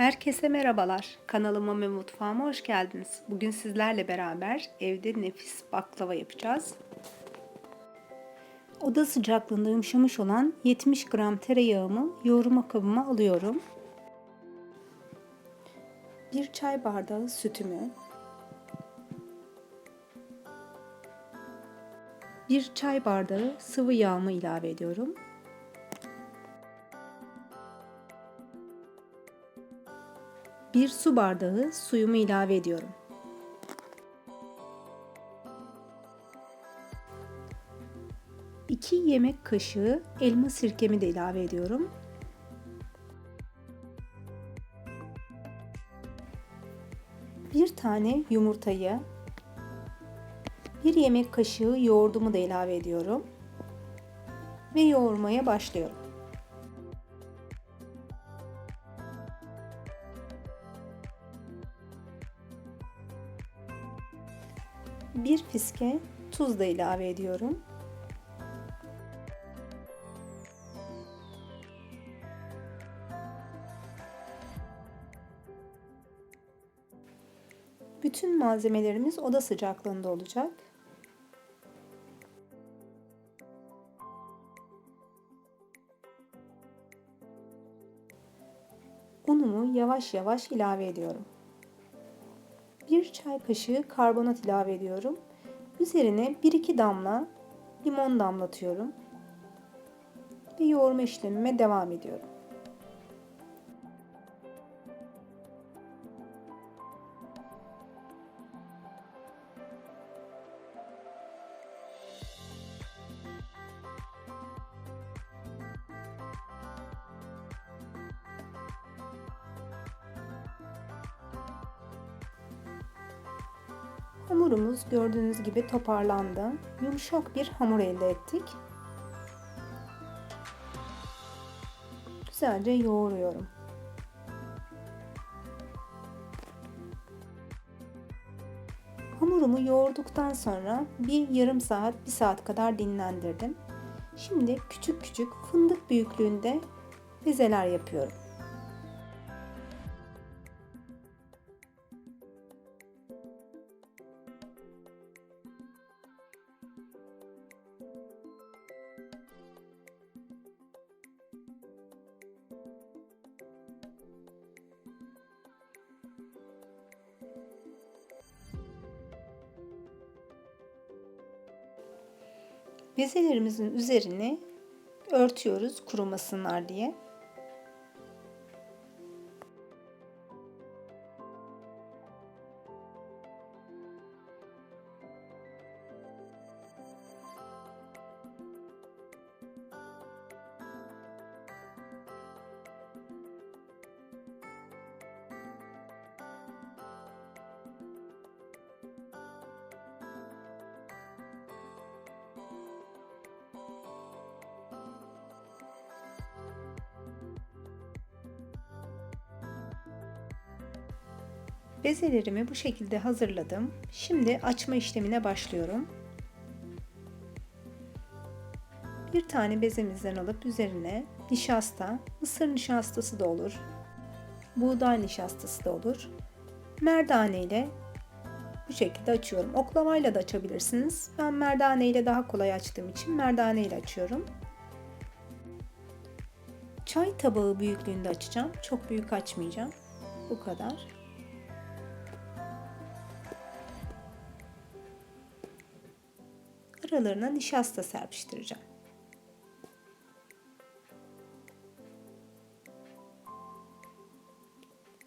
Herkese merhabalar. Kanalıma ve mutfağıma hoş geldiniz. Bugün sizlerle beraber evde nefis baklava yapacağız. Oda sıcaklığında yumuşamış olan 70 gram tereyağımı yoğurma kabıma alıyorum. Bir çay bardağı sütümü, bir çay bardağı sıvı yağımı ilave ediyorum. Bir su bardağı suyumu ilave ediyorum. İki yemek kaşığı elma sirkemi de ilave ediyorum. Bir tane yumurtayı, bir yemek kaşığı yoğurdumu da ilave ediyorum ve yoğurmaya başlıyorum. Fiske tuz da ilave ediyorum. Bütün malzemelerimiz oda sıcaklığında olacak. Unumu yavaş yavaş ilave ediyorum. 1 çay kaşığı karbonat ilave ediyorum. Üzerine 1-2 damla limon damlatıyorum. Ve yoğurma işlemime devam ediyorum. Hamurumuz gördüğünüz gibi toparlandı. Yumuşak bir hamur elde ettik. Güzelce yoğuruyorum. Hamurumu yoğurduktan sonra bir yarım saat, bir saat kadar dinlendirdim. Şimdi küçük küçük fındık büyüklüğünde bezeler yapıyorum. Bezelerimizin üzerine örtüyoruz kurumasınlar diye. Bezelerimi bu şekilde hazırladım. Şimdi açma işlemine başlıyorum. Bir tane bezemizden alıp üzerine nişasta, mısır nişastası da olur. Buğday nişastası da olur. Merdane ile bu şekilde açıyorum. Oklavayla da açabilirsiniz. Ben merdane ile daha kolay açtığım için merdane ile açıyorum. Çay tabağı büyüklüğünde açacağım. Çok büyük açmayacağım. Bu kadar. Aralarına nişasta serpiştireceğim.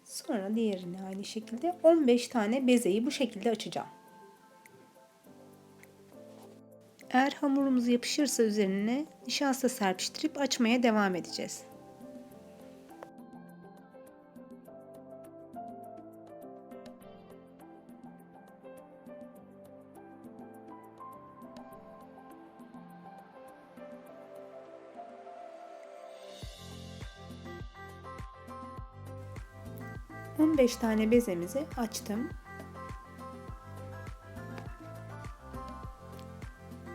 Sonra diğerini aynı şekilde 15 tane bezeyi bu şekilde açacağım. Eğer hamurumuz yapışırsa üzerine nişasta serpiştirip açmaya devam edeceğiz. 15 tane bezemizi açtım.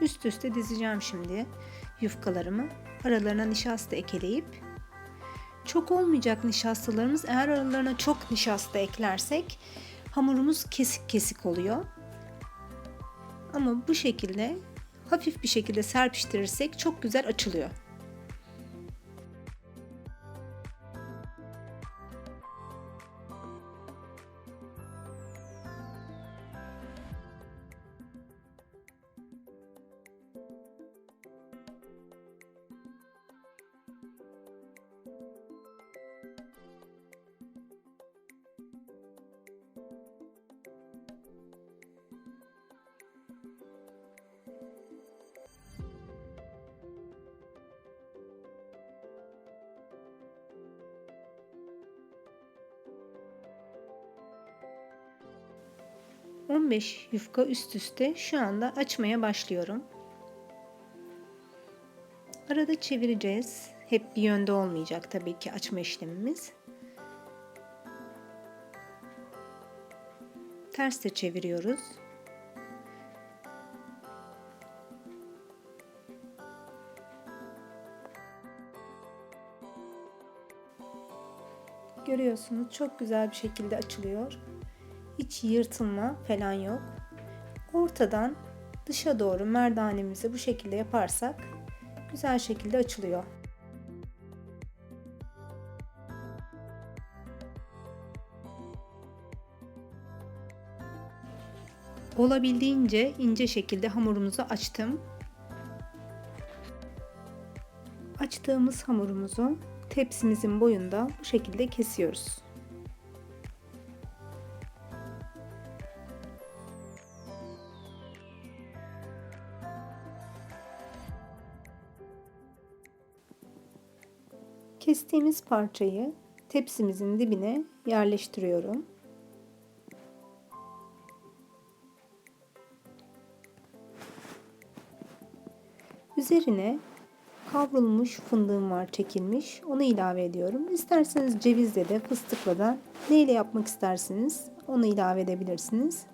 Üst üste dizeceğim şimdi yufkalarımı. Aralarına nişasta ekeleyip Çok olmayacak nişastalarımız eğer aralarına çok nişasta eklersek hamurumuz kesik kesik oluyor. Ama bu şekilde hafif bir şekilde serpiştirirsek çok güzel açılıyor. ...15 yufka üst üste şu anda açmaya başlıyorum. Arada çevireceğiz. Hep bir yönde olmayacak tabii ki açma işlemimiz. Ters de çeviriyoruz. Görüyorsunuz çok güzel bir şekilde açılıyor. Hiç yırtılma falan yok. Ortadan dışa doğru merdanemizi bu şekilde yaparsak güzel şekilde açılıyor. Olabildiğince ince şekilde hamurumuzu açtım. Açtığımız hamurumuzu tepsimizin boyunda bu şekilde kesiyoruz. Kestiğimiz parçayı tepsimizin dibine yerleştiriyorum. Üzerine kavrulmuş fındığım var çekilmiş. Onu ilave ediyorum. İsterseniz cevizle de fıstıkla da neyle yapmak isterseniz onu ilave edebilirsiniz.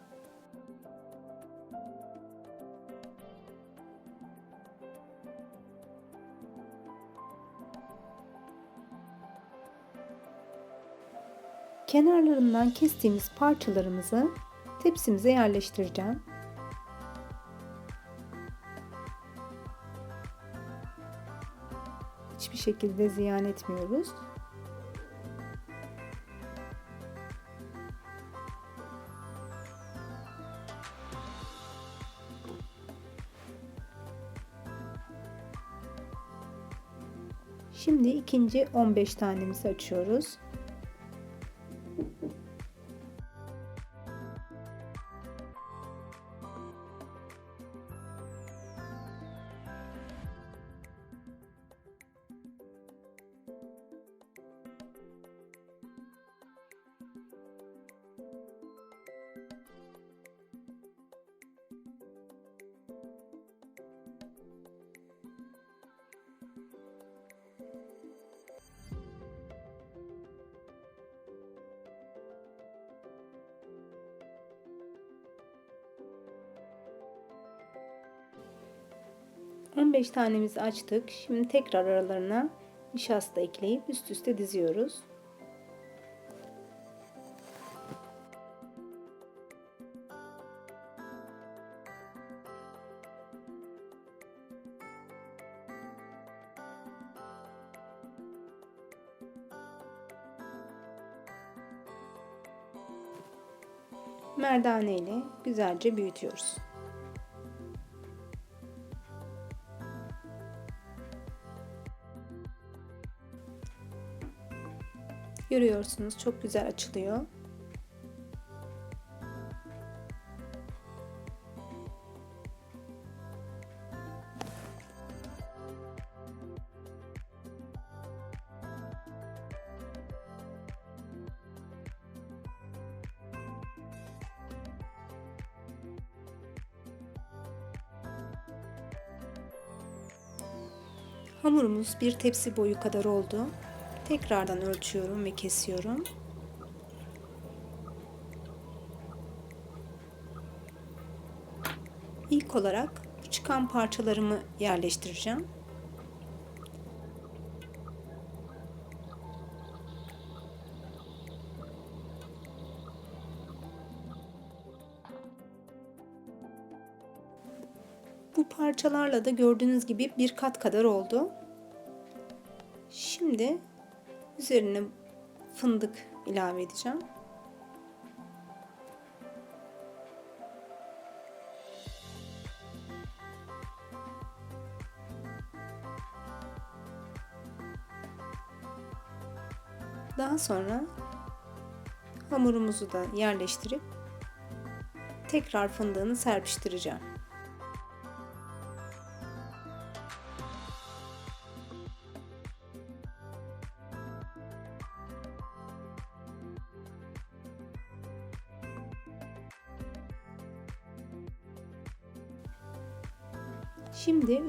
Kenarlarından kestiğimiz parçalarımızı tepsimize yerleştireceğim. Hiçbir şekilde ziyan etmiyoruz. Şimdi ikinci 15 tanemizi açıyoruz. On beş tanemizi açtık. Şimdi tekrar aralarına nişasta ekleyip üst üste diziyoruz. Merdane ile güzelce büyütüyoruz. Görüyorsunuz çok güzel açılıyor. Hamurumuz bir tepsi boyu kadar oldu. Tekrardan ölçüyorum ve kesiyorum. İlk olarak çıkan parçalarımı yerleştireceğim. Bu parçalarla da gördüğünüz gibi bir kat kadar oldu. Şimdi üzerine fındık ilave edeceğim. Daha sonra hamurumuzu da yerleştirip tekrar fındığını serpiştireceğim.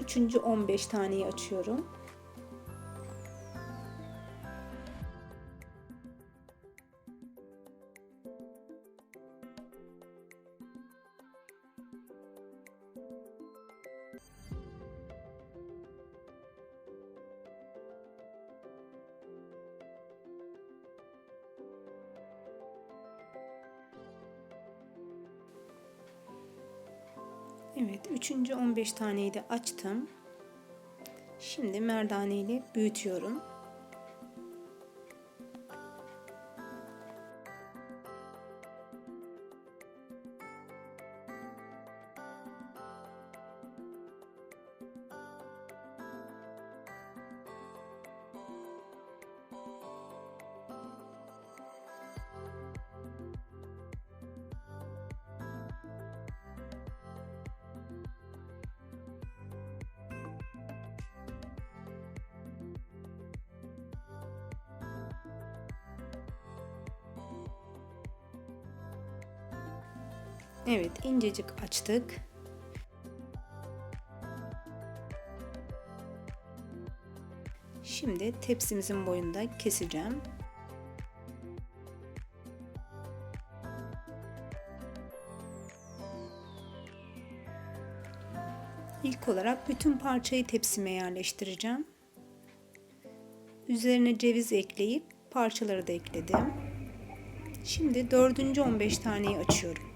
Üçüncü 15 taneyi açıyorum. Evet, üçüncü 15 taneyi de açtım. Şimdi merdane ile büyütüyorum. Evet, incecik açtık. Şimdi tepsimizin boyunda keseceğim. İlk olarak bütün parçayı tepsime yerleştireceğim. Üzerine ceviz ekleyip parçaları da ekledim. Şimdi dördüncü 15 taneyi açıyorum.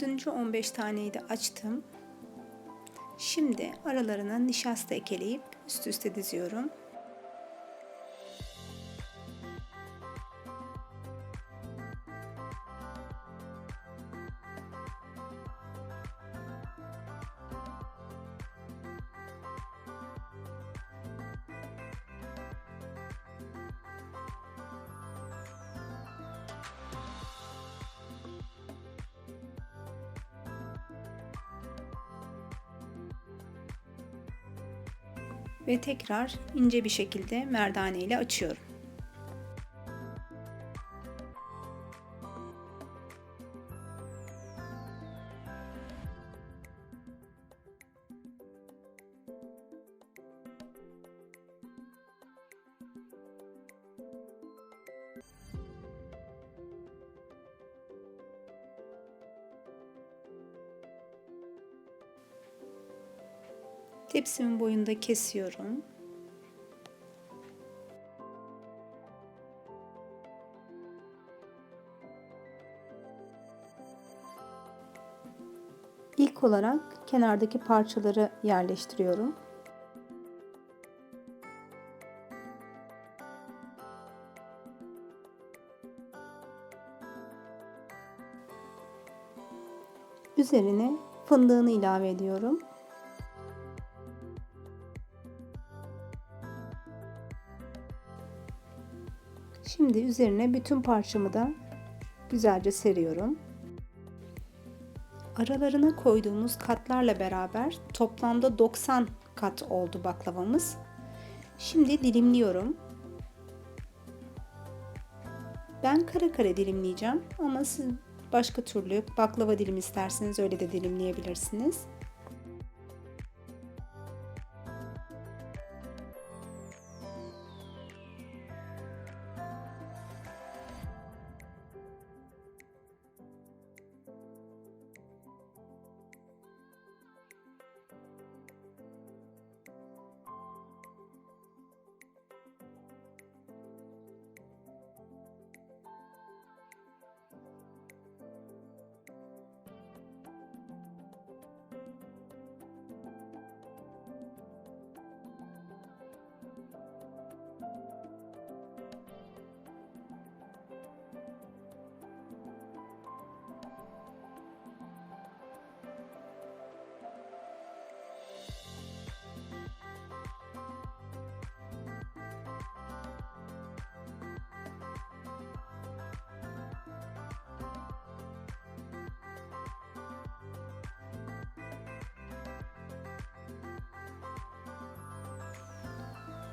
Dördüncü 15 taneyi de açtım. Şimdi aralarına nişasta ekeleyip üst üste diziyorum. Ve tekrar ince bir şekilde merdane ile açıyorum. Tepsimin boyunda kesiyorum. İlk olarak kenardaki parçaları yerleştiriyorum. Üzerine fındığını ilave ediyorum. Şimdi üzerine bütün parçamı da güzelce seriyorum. Aralarına koyduğumuz katlarla beraber toplamda 90 kat oldu baklavamız. Şimdi dilimliyorum. Ben kare kare dilimleyeceğim ama siz başka türlü baklava dilim isterseniz öyle de dilimleyebilirsiniz.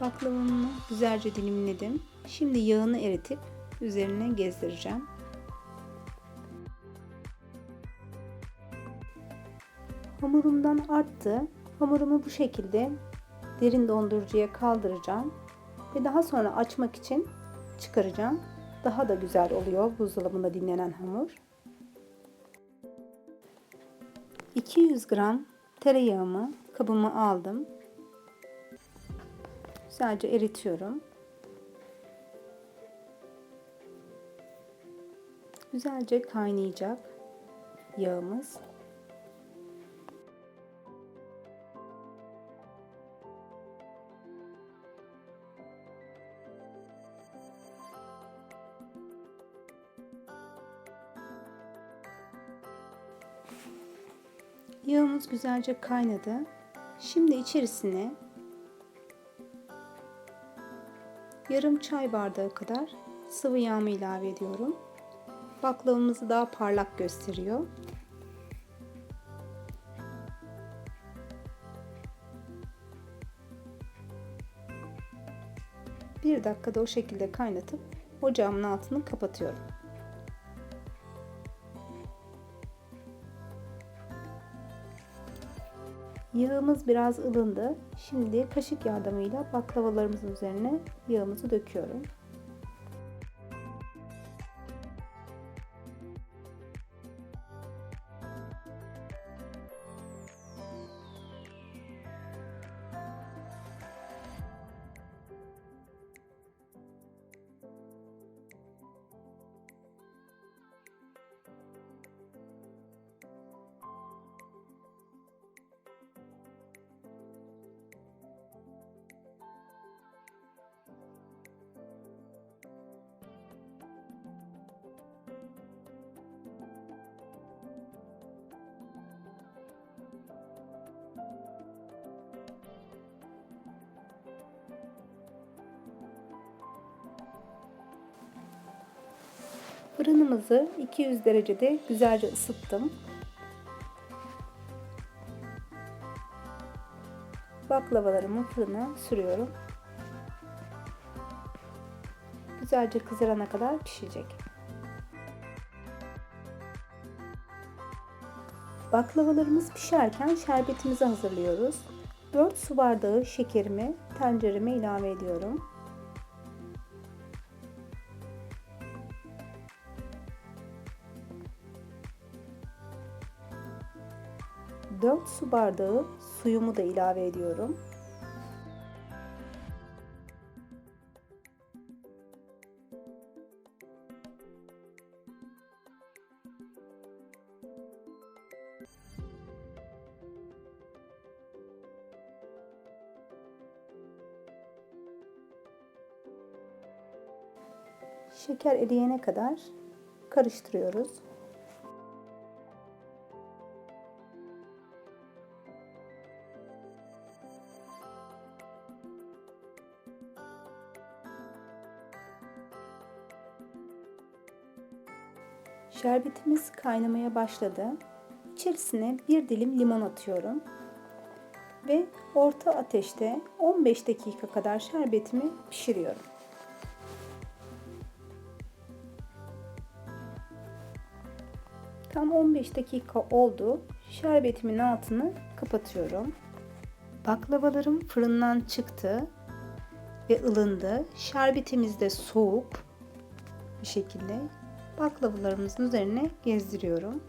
Baklavamı güzelce dilimledim. Şimdi yağını eritip üzerine gezdireceğim. Hamurumdan arttı. Hamurumu bu şekilde derin dondurucuya kaldıracağım ve daha sonra açmak için çıkaracağım. Daha da güzel oluyor buzdolabında dinlenen hamur. 200 gram tereyağımı kabıma aldım. Güzelce eritiyorum. Güzelce kaynayacak yağımız. Yağımız güzelce kaynadı. Şimdi içerisine yarım çay bardağı kadar sıvı yağımı ilave ediyorum. Baklavamızı daha parlak gösteriyor. Bir dakikada o şekilde kaynatıp ocağımın altını kapatıyorum. Yağımız biraz ılındı. Şimdi kaşık yardımıyla baklavalarımızın üzerine yağımızı döküyorum. Fırınımızı 200 derecede güzelce ısıttım. Baklavalarımı fırına sürüyorum. Güzelce kızarana kadar pişecek. Baklavalarımız pişerken şerbetimizi hazırlıyoruz. 4 su bardağı şekerimi tencereme ilave ediyorum. 4 su bardağı suyumu da ilave ediyorum. Şeker eriyene kadar karıştırıyoruz. Şerbetimiz kaynamaya başladı. İçerisine bir dilim limon atıyorum. Ve orta ateşte 15 dakika kadar şerbetimi pişiriyorum. Tam 15 dakika oldu. Şerbetimin altını kapatıyorum. Baklavalarım fırından çıktı ve ılındı. Şerbetimiz de soğuk bir şekilde baklavalarımızın üzerine gezdiriyorum.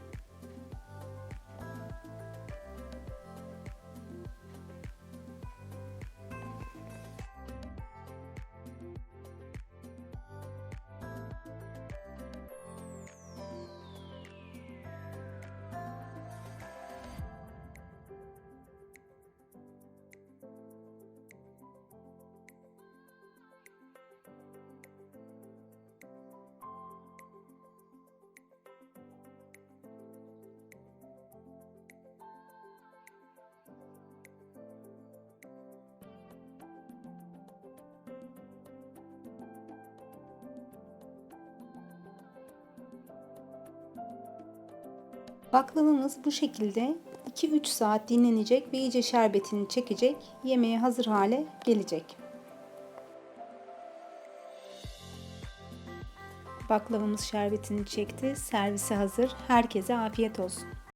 Baklavanız bu şekilde 2-3 saat dinlenecek ve iyice şerbetini çekecek. Yemeğe hazır hale gelecek. Baklavamız şerbetini çekti. Servise hazır. Herkese afiyet olsun.